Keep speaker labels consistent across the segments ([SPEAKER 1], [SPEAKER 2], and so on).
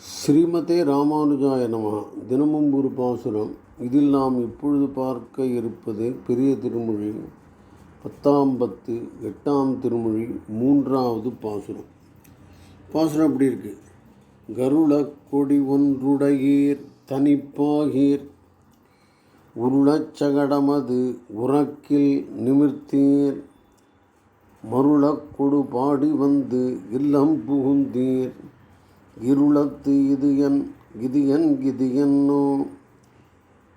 [SPEAKER 1] ஸ்ரீமதே ராமானுஜாய நம. தினமும் ஒரு பாசுரம். இதில் நாம் இப்பொழுது பார்க்க இருப்பது பெரிய திருமொழி. பத்தாம் பத்து எட்டாம் திருமொழி மூன்றாவது பாசுரம். பாசுரம் அப்படி இருக்கு? கருள கொடி ஒன்றுடையீர் தனிப்பாகீர். உருளச்சகடமது உறக்கில் நிமிர்த்தீர். மருளக்கொடு பாடி வந்து இல்லம் புகுந்தீர். இருளத்து இது என் இது என் இது என்னோ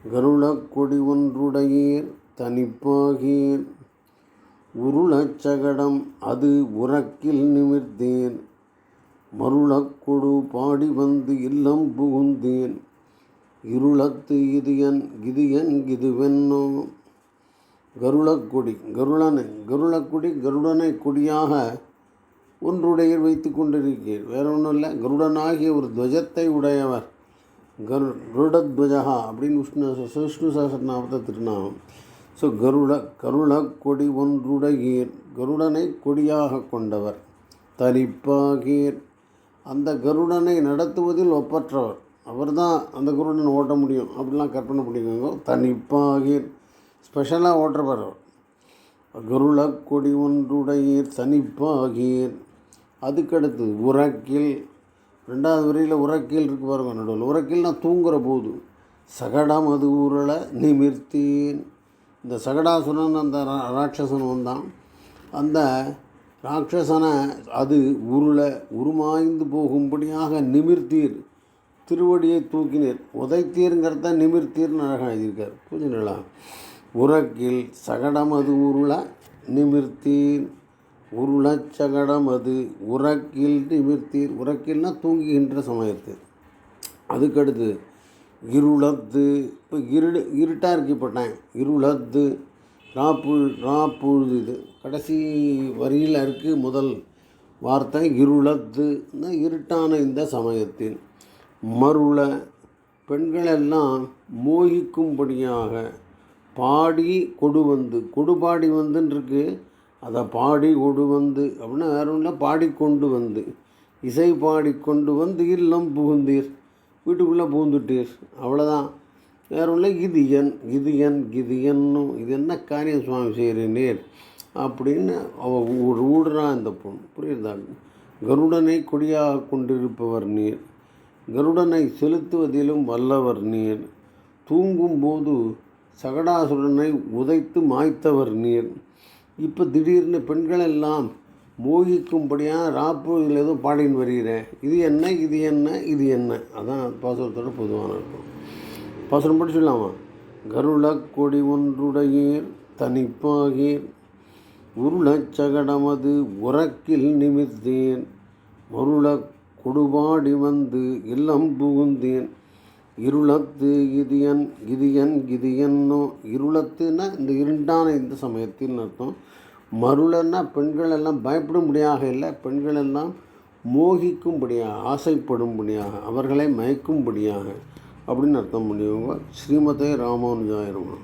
[SPEAKER 1] கருளக் கொடி ஒன்றுடையீர் தனிப்பாகீர். உருளச் சகடம் அது உறக்கில் நிமிர்ந்தேன். மருளக்கொடு பாடி வந்து இல்லம் புகுந்தேன். இருளத்து இது என் இது என் இதுவென்னோ கருளக்கொடி கருளனை கருளக்குடி கருடனை கொடியாக ஒன்றுடையர் வைத்து கொண்டிருக்கிறீர். வேற ஒன்றும் இல்லை. கருடனாகிய ஒரு துவஜத்தை உடையவர். கரு கருடத்வஜா அப்படின்னு விஷ்ணு விஷ்ணு சகசரநாமத்தை திருநாமம். ஸோ கருட கருள கொடி ஒன்றுடையீர். கருடனை கொடியாக கொண்டவர். தரிப்பாகீர். அந்த கருடனை நடத்துவதில் ஒப்பற்றவர். அவர்தான் அந்த கருடன் ஓட்ட முடியும். அப்படிலாம் கற்பனை பண்ணிக்கோங்க. தனிப்பாகீர். ஸ்பெஷலாக ஓட்டுறவர் அவர். கருள கொடி ஒன்றுடையீர். தனிப்பாகீர். அதுக்கடுத்து உறக்கில் ரெண்டாவது வரியில் உறக்கில் இருக்கு பாருங்க நடுவில். உறக்கில்னா தூங்குற போது. சகடம் அது ஊரல நிமிர்த்தேன். இந்த சகடாசுரன் அந்த ரா- ராட்சசன் வந்தான். அந்த ராட்சசனை அது உருளை உருமாய்ந்து போகும்படியாக நிமிர்த்தீர். திருவடியை தூக்கினீர். உதைத்தீருங்கிறத நிமிர்த்தீர்னு அழகாக எழுதியிருக்கார். புரிஞ்சுங்களா உறக்கில் சகடம் அது ஊருளை நிமிர்த்தீர் உருளச்சகடம் அது. உறக்கில் நிமிர்த்தீர். உறக்கில்னா தூங்குகின்ற சமயத்தில். அதுக்கடுத்து இருளத்து. இப்போ இருடு இருட்டாக இருக்கு இப்போ டைம் இருளத்து. ராப்புழ் ராப்புழுது இது. கடைசி வரியில் இருக்குது முதல் வார்த்தை இருளத்து. இருட்டான இந்த சமயத்தில். மருள. பெண்களெல்லாம் மோகிக்கும்படியாக பாடி கொடு வந்து. கொடு பாடி வந்துன்னு அதை பாடி கொடு வந்து அப்படின்னா வேற ஒன்றும் பாடிக்கொண்டு வந்து. இசை பாடிக்கொண்டு வந்து இல்லம் புகுந்தீர் வீட்டுக்குள்ளே பூந்துட்டீர் அவ்வளோதான் வேற ஒன்றும் இது என் இது என் இது என்னும் இது என்ன காரியம் சுவாமி செய்கிறீர் அப்படின்னு அவ ஊடுறான் இந்த பொண்ணு. புரியுதா? கருடனை கொடியாக கொண்டிருப்பவர் நீர் கருடனை செலுத்துவதிலும் வல்லவர் நீர் தூங்கும்போது சகடாசுரனை உதைத்து மாய்த்தவர் நீர் இப்போ திடீர்னு பெண்கள் எல்லாம் மோகிக்கும்படியாக இதில் ஏதோ பாடின்னு வருகிறேன் இது என்ன இது என்ன இது என்ன? அதான் பாசுரத்தோட பொதுவான இருக்கும் பாசுரம் படிச்சுடலாமா கருள கொடி ஒன்றுடையீர் தனிப்பாகீர் உருளச்சகடமது உறக்கில் நிமிர்ந்தேன். மருள கொடுபாடி வந்து இல்லம் புகுந்தேன். இருளத்து கிதியன் கிதியன் கிதியன்னோ. என் இருளத்துன்னா இந்த இருண்டான இந்த சமயத்தில் அர்த்தம். மருளன்னா பெண்கள் எல்லாம் பயப்படும்படியாக இல்லை பெண்கள் எல்லாம் மோகிக்கும்படியாக ஆசைப்படும்படியாக அவர்களை மயக்கும்படியாக அப்படின்னு அர்த்தம் பண்ணியவங்க ஸ்ரீமதே ராமானுஜாயிரமா